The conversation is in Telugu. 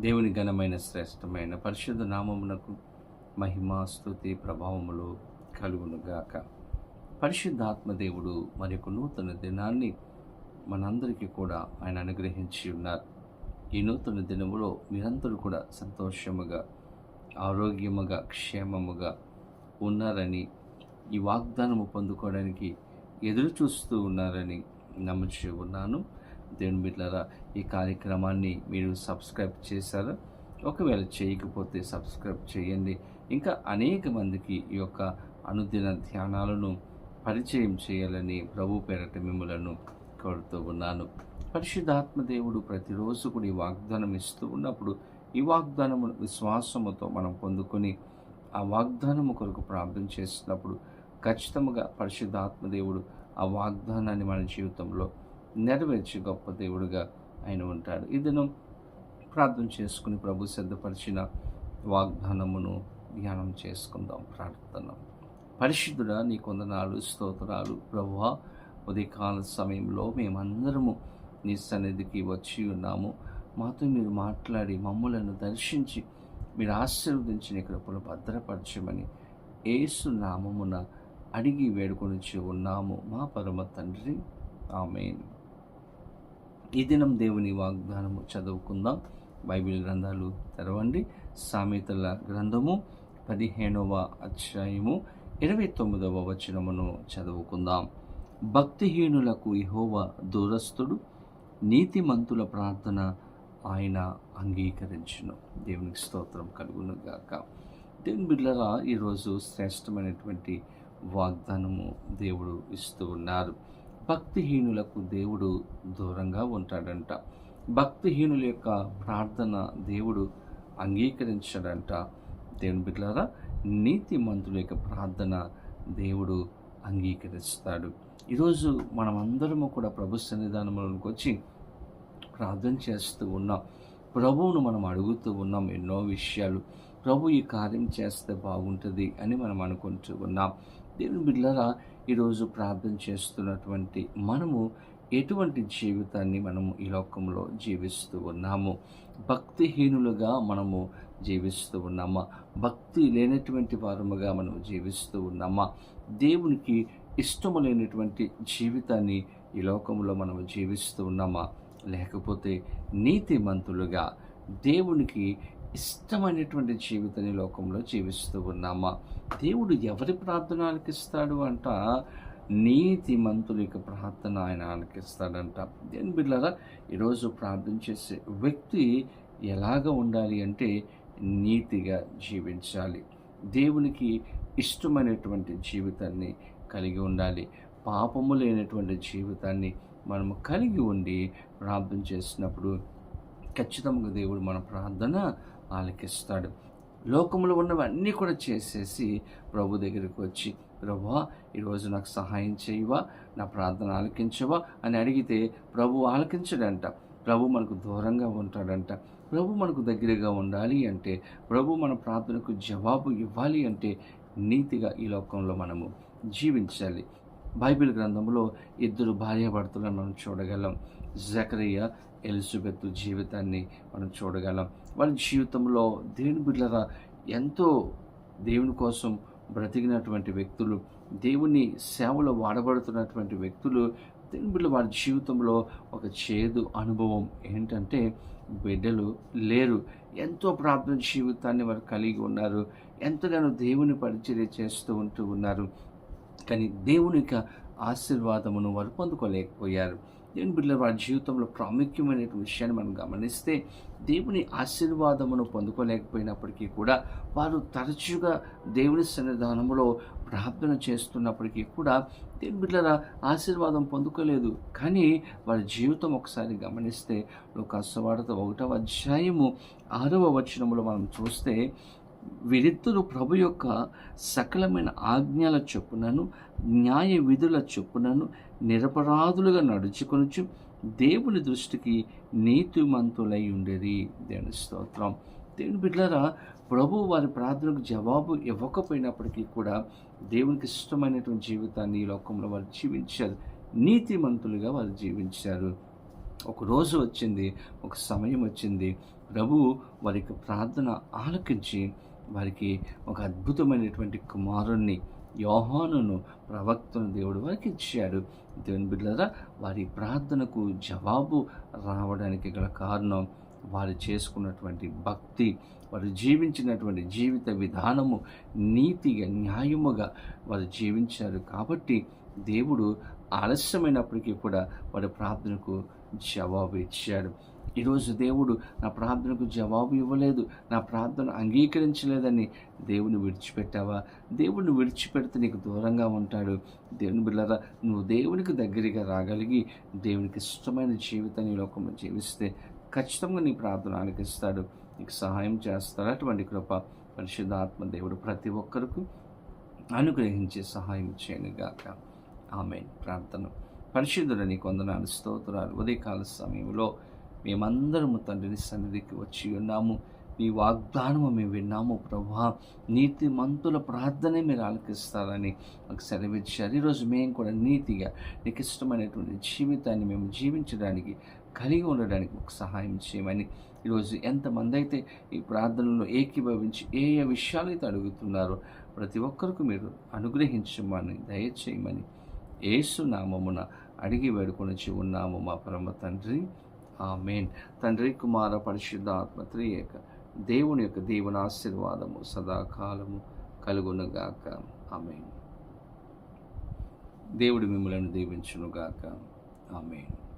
దేవుని ఘనమైన శ్రేష్టమైన పరిశుద్ధ నామమునకు మహిమ స్థుతి ప్రభావములు కలుగునుగాక. పరిశుద్ధాత్మ దేవుడు మరి యొక్క నూతన దినాన్ని మనందరికీ కూడా ఆయన అనుగ్రహించి ఉన్నారు. ఈ నూతన దినములో మీరందరూ కూడా సంతోషముగా ఆరోగ్యముగా క్షేమముగా ఉన్నారని ఈ వాగ్దానము పొందుకోవడానికి ఎదురు చూస్తూ ఉన్నారని నమ్ముచూ ఉన్నాను. దేవుని బిడ్డలారా ఈ కార్యక్రమాన్ని మీరు సబ్స్క్రైబ్ చేశారు. ఒకవేళ చేయకపోతే సబ్స్క్రైబ్ చేయండి. ఇంకా అనేక మందికి ఈ యొక్క అనుదిన ధ్యానాలను పరిచయం చేయాలని ప్రభు పేరట మిమ్మలను కోరుతూ ఉన్నాను. పరిశుద్ధాత్మ దేవుడు ప్రతిరోజు కూడా ఈ వాగ్దానం ఇస్తూ ఉన్నప్పుడు ఈ వాగ్దానము విశ్వాసముతో మనం పొందుకొని ఆ వాగ్దానము కొరకు ప్రార్థన చేసినప్పుడు ఖచ్చితంగా పరిశుద్ధాత్మ దేవుడు ఆ వాగ్దానాన్ని మన జీవితంలో నెరవేర్చి గొప్ప దేవుడుగా ఆయన ఉంటాడు. ఈ దినం ప్రార్థన చేసుకుని ప్రభు సిద్ధపరిచిన వాగ్దానమును ధ్యానం చేసుకుందాం ప్రార్థన. పరిశుద్ధుడా నీ కొందనాలు స్తోత్రాలు. ప్రభువా ఉదయకాల సమయంలో మేమందరము నీ సన్నిధికి వచ్చి ఉన్నాము. మాతో మీరు మాట్లాడి మమ్మలను దర్శించి మీరు ఆశీర్వదించి నీ కృపను భద్రపరచమని ఏసు నామమున అడిగి వేడుకొని ఉన్నాము. మా పరమ తండ్రి. ఆమె ఈ దినం దేవుని వాగ్దానము చదువుకుందాం. బైబిల్ గ్రంథాలు తెరవండి. సామెతల గ్రంథము పదిహేనవ అధ్యాయము ఇరవై తొమ్మిదవ వచనమును చదువుకుందాం. భక్తిహీనులకు ఇహోవ దూరస్థుడు నీతిమంతుల ప్రార్థన ఆయన అంగీకరించును. దేవునికి స్తోత్రం కలుగును గాక. దేవుని బిడ్డరా ఈరోజు శ్రేష్టమైనటువంటి వాగ్దానము దేవుడు ఇస్తూ ఉన్నారు. భక్తిహీనులకు దేవుడు దూరంగా ఉంటాడంట. భక్తిహీనుల యొక్క ప్రార్థన దేవుడు అంగీకరించాడంట. దేవుని బిడ్డలారా నీతిమంతుల యొక్క ప్రార్థన దేవుడు అంగీకరిస్తాడు. ఈరోజు మనమందరము కూడా ప్రభు సన్నిధానంలోకి వచ్చి ప్రార్థన చేస్తూ ఉన్నాం. ప్రభువును మనం అడుగుతూ ఉన్నాం ఎన్నో విషయాలు. ప్రభు ఈ కార్యం చేస్తే బాగుంటుంది అని మనం అనుకుంటూ ఉన్నాం. దేవుని బిడ్డలారా ఈరోజు ప్రార్థన చేస్తున్నటువంటి మనము ఎటువంటి జీవితాన్ని మనము ఈ లోకంలో జీవిస్తూ ఉన్నాము? భక్తిహీనులుగా మనము జీవిస్తూ ఉన్నామా? భక్తి లేనటువంటి వారముగా మనం జీవిస్తూ ఉన్నామా? దేవునికి ఇష్టము లేనటువంటి జీవితాన్ని ఈ లోకంలో మనం జీవిస్తూ ఉన్నామా? లేకపోతే నీతిమంతులుగా దేవునికి ఇష్టమైనటువంటి జీవితాన్ని లోకంలో జీవిస్తూ ఉన్నామా? దేవుడు ఎవరి ప్రార్థన ఆలకిస్తాడు అంట? నీతిమంతుల యొక్క ప్రార్థన ఆయన ఆలకిస్తాడంట దేని బిడ్డారా ఈరోజు ప్రార్థన చేసే వ్యక్తి ఎలాగ ఉండాలి అంటే నీతిగా జీవించాలి. దేవునికి ఇష్టమైనటువంటి జీవితాన్ని కలిగి ఉండాలి. పాపము లేనటువంటి జీవితాన్ని మనము కలిగి ఉండి ప్రార్థన చేసినప్పుడు ఖచ్చితంగా దేవుడు మన ప్రార్థన ఆలకిస్తాడు. లోకంలో ఉన్నవన్నీ కూడా చేసేసి ప్రభు దగ్గరికి వచ్చి ప్రభువా ఈరోజు నాకు సహాయం చేయవా? నా ప్రార్థన ఆలకించవా? అని అడిగితే ప్రభు ఆలకించడంట. ప్రభు మనకు దూరంగా ఉంటాడంట. ప్రభు మనకు దగ్గరగా ఉండాలి అంటే ప్రభు మన ప్రార్థనకు జవాబు ఇవ్వాలి అంటే నీతిగా ఈ లోకంలో మనము జీవించాలి. బైబిల్ గ్రంథంలో ఇద్దరు భార్యాభర్తలను మనం చూడగలం. జకరయ్య ఎలిజబెత్ జీవితాన్ని మనం చూడగలం. వాళ్ళ జీవితంలో దేవుని బిడ్డల ఎంతో దేవుని కోసం బ్రతికినటువంటి వ్యక్తులు దేవుని సేవలో వాడబడుతున్నటువంటి వ్యక్తులు దేవుని బిడ్డల వారి జీవితంలో ఒక చేదు అనుభవం ఏంటంటే బిడ్డలు లేరు. ఎంతో ప్రార్థన జీవితాన్ని వారు కలిగి ఉన్నారు. ఎంతగానో దేవుని పరిచర్య చేస్తూ ఉంటూ ఉన్నారు. కానీ దేవుని యొక్క ఆశీర్వాదమును వారు పొందుకోలేకపోయారు. దేవుని బిడ్డల వారి జీవితంలో ప్రాముఖ్యమైన విషయాన్ని మనం గమనిస్తే దేవుని ఆశీర్వాదమును పొందుకోలేకపోయినప్పటికీ కూడా వారు తరచుగా దేవుని సన్నిధానంలో ప్రార్థన చేస్తున్నప్పటికీ కూడా దేవుని బిడ్డల ఆశీర్వాదం పొందుకోలేదు. కానీ వారి జీవితం ఒకసారి గమనిస్తే ఒక ఒకటవ అధ్యాయము ఆరవ వచనములో మనం చూస్తే వీరిద్దరూ ప్రభు యొక్క సకలమైన ఆజ్ఞల చొప్పునను న్యాయ విధుల చొప్పునను నిరపరాధులుగా నడుచుకొనుచు దేవుని దృష్టికి నీతిమంతులై ఉండేది. దేవుని స్తోత్రం. దేవుని బిడ్డలారా ప్రభు వారి ప్రార్థనకు జవాబు ఇవ్వకపోయినప్పటికీ కూడా దేవునికి ఇష్టమైనటువంటి జీవితాన్ని ఈ లోకంలో వారు జీవించారు. నీతిమంతులుగా వారు జీవించారు. ఒక రోజు వచ్చింది ఒక సమయం వచ్చింది. ప్రభు వారి యొక్క ప్రార్థన ఆలకించి వారికి ఒక అద్భుతమైనటువంటి కుమారుణ్ణి యోహానును ప్రవక్తను దేవుడు వారికి ఇచ్చాడు. దేవుని బిడ్డలారా వారి ప్రార్థనకు జవాబు రావడానికి గల కారణం వారు చేసుకున్నటువంటి భక్తి వారు జీవించినటువంటి జీవిత విధానము నీతిగా న్యాయముగా వారు జీవించారు కాబట్టి దేవుడు ఆలస్యమైనప్పటికీ కూడా వారి ప్రార్థనకు జవాబు ఇచ్చాడు. ఈరోజు దేవుడు నా ప్రార్థనకు జవాబు ఇవ్వలేదు నా ప్రార్థన అంగీకరించలేదని దేవుని విడిచిపెట్టావా? దేవుడిని విడిచిపెడితే నీకు దూరంగా ఉంటాడు. దేవుని బిళ్ళరా నువ్వు దేవునికి దగ్గరగా రాగలిగి దేవునికి ఇష్టమైన జీవితాన్ని లోకంలో జీవిస్తే ఖచ్చితంగా నీ ప్రార్థన ఆలకిస్తాడు. నీకు సహాయం చేస్తాడు. అటువంటి కృప పరిశుద్ధాత్మ దేవుడు ప్రతి ఒక్కరికి అనుగ్రహించే సహాయం చేయను గాక. ఆమె ప్రార్థన. పరిశుద్ధుడు కొందనాలు స్తోత్రాలు. ఉదయకాల సమయంలో మేమందరము తండ్రిని సన్నిధికి వచ్చి ఉన్నాము. మీ వాగ్దానము మేము విన్నాము ప్రభా. నీతి మంతుల ప్రార్థనే మీరు ఆలకిస్తారని మాకు సెలవిచ్చారు ఈరోజు మేము కూడా నీతిగా నీకు ఇష్టమైనటువంటి జీవితాన్ని మేము జీవించడానికి కలిగి ఉండడానికి మాకు సహాయం చేయమని ఈరోజు ఎంతమంది అయితే ఈ ప్రార్థనలో ఏకీభవించి ఏ ఏ విషయాలు అయితే అడుగుతున్నారో ప్రతి ఒక్కరికి మీరు అనుగ్రహించమని దయచేయమని ఏసు నామమున అడిగి వేడుకొని ఉన్నాము మా పరమ తండ్రి. ఆమెన్. తండ్రి కుమార పరిశుద్ధ యొక్క త్రియేక దేవుని యొక్క దేవుని ఆశీర్వాదము సదాకాలము కలుగునుగాక. ఆమెన్. దేవుడు మిమ్మల్ని దీవించునుగాక. ఆమెన్.